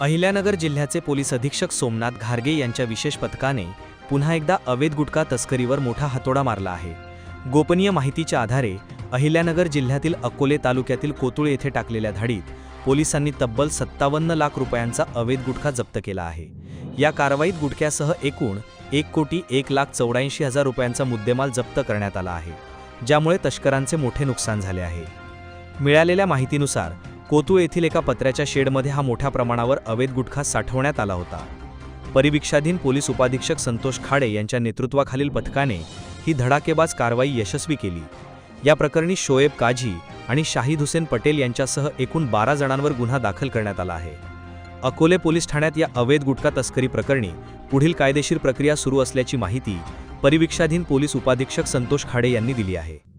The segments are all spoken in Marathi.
अहिल्यानगर जिल्ह्याचे पोलीस अधीक्षक सोमनाथ घारगे यांच्या विशेष पथकाने पुन्हा एकदा अवैध गुटखा तस्करीवर मोठा हातोडा मारला आहे. गोपनीय माहितीच्या आधारे अहिल्यानगर जिल्ह्यातील अकोले तालुक्यातील कोतुळ येथे टाकलेल्या धाडीत पोलिसांनी तब्बल सत्तावन्न लाख रुपयांचा अवैध गुटखा जप्त केला आहे. या कारवाईत गुटख्यासह एकूण एक कोटी एक लाख चौऱ्याऐंशी हजार रुपयांचा मुद्देमाल जप्त करण्यात आला आहे ज्यामुळे तस्करांचे मोठे नुकसान झाले आहे. मिळालेल्या माहितीनुसार कोतू येथील एका पत्र्याच्या शेडमध्ये हा मोठ्या प्रमाणावर अवैध गुटखा साठवण्यात आला होता. परिवीक्षाधीन पोलीस उपाधीक्षक संतोष खाडे यांच्या नेतृत्वाखालील पथकाने ही धडाकेबाज कारवाई यशस्वी केली. या प्रकरणी शोएब काझी आणि शाहिद हुसेन पटेल यांच्यासह एकूण बारा जणांवर गुन्हा दाखल करण्यात आला आहे. अकोले पोलीस ठाण्यात या अवैध गुटखा तस्करी प्रकरणी पुढील कायदेशीर प्रक्रिया सुरू असल्याची माहिती परिवीक्षाधीन पोलीस उपाधीक्षक संतोष खाडे यांनी दिली आहे.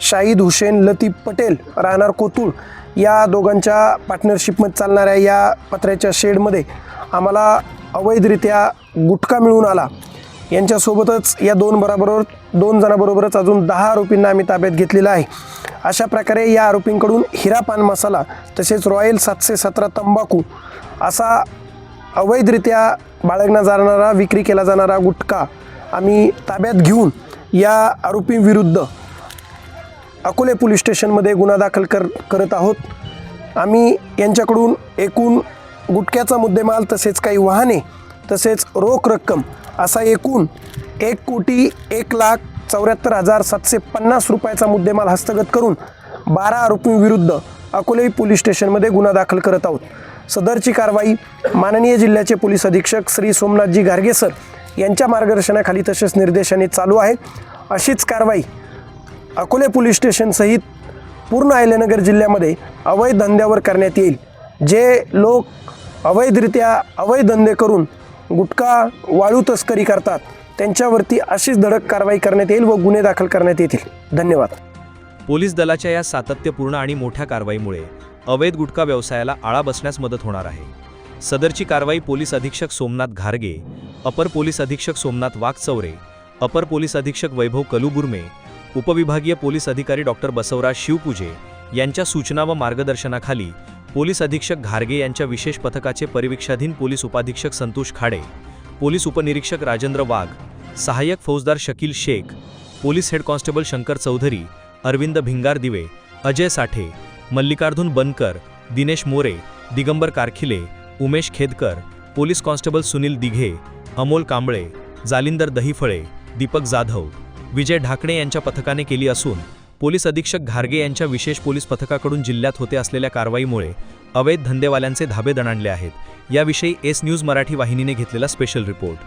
शाहीद हुसेन लतीफ पटेल राहणार कोतुळ या दोघांच्या पार्टनरशिपमध्ये चालणाऱ्या या पत्र्याच्या शेडमध्ये आम्हाला अवैधरित्या गुटखा मिळून आला. यांच्यासोबतच या दोन बराबरोबर दोन जणांबरोबरच अजून दहा आरोपींना आम्ही ताब्यात घेतलेला आहे. अशा प्रकारे या आरोपींकडून हिरा पान मसाला तसेच रॉयल सातशे सतरा तंबाखू असा अवैधरित्या बाळगला जाणारा विक्री केला जाणारा गुटखा आम्ही ताब्यात घेऊन या आरोपींविरुद्ध अकोले पोलीस स्टेशनमध्ये गुन्हा दाखल कर करत आहोत. आम्ही यांच्याकडून एकूण गुटख्याचा मुद्देमाल तसेच काही वाहने तसेच रोख रक्कम असा एकूण एक कोटी एक लाख चौऱ्याहत्तर हजार सातशे पन्नास रुपयाचा मुद्देमाल हस्तगत करून बारा आरोपींविरुद्ध अकोले पोलीस स्टेशनमध्ये गुन्हा दाखल करत आहोत. सदरची कारवाई माननीय जिल्ह्याचे पोलीस अधीक्षक श्री सोमनाथजी गार्गे सर यांच्या मार्गदर्शनाखाली तसेच निर्देशाने चालू आहे. अशीच कारवाई अकोले पोलीस स्टेशनसहित पूर्ण अहिल्यानगर जिल्ह्यामध्ये अवैध धंद्यावर करण्यात येईल जे लोक अवैधरित्या अवैध धंदे करून गुटखा वाळू तस्करी करतात त्यांच्यावरती अशीच धडक कारवाई करण्यात येईल व गुन्हे दाखल करण्यात येतील. धन्यवाद. पोलीस दलाच्या या सातत्यपूर्ण आणि मोठ्या कारवाईमुळे अवैध गुटखा व्यवसायाला आळा बसण्यास मदत होणार आहे. सदरची कारवाई पोलीस अधीक्षक सोमनाथ घारगे अपर पोलीस अधीक्षक सोमनाथ वाघचौरे अपर पोलीस अधीक्षक वैभव कलुबुर्मे उपविभागीय पोलीस अधिकारी डॉक्टर बसवराज शिवपूजे यांच्या सूचना व मार्गदर्शनाखाली पोलीस अधीक्षक घारगे यांच्या विशेष पथकाचे परिवीक्षाधीन पोलीस उपाधीक्षक संतोष खाडे पोलीस उपनिरीक्षक राजेंद्र वाघ सहाय्यक फौजदार Shakil Shaikh police head constable Shankar Chaudhari Arvind Bhingardive Ajay Sathe Mallikarjun Bankar Dinesh More Digambar Karkhile Umesh Khedkar police constable Sunil Dighe Amol Kamble Jalindar Dahiphale Deepak Jadhav Vijay Dhakane यांच्या पथकाने केली असून पोलीस अधीक्षक घारगे यांच्या विशेष पोलीस पथकाकडून जिल्ह्यात होते असलेल्या कारवाईमुळे अवैध धंदेवाल्यांचे धाबे दणाणले आहेत. याविषयी एस न्यूज मराठी वाहिनीने घेतलेला स्पेशल रिपोर्ट.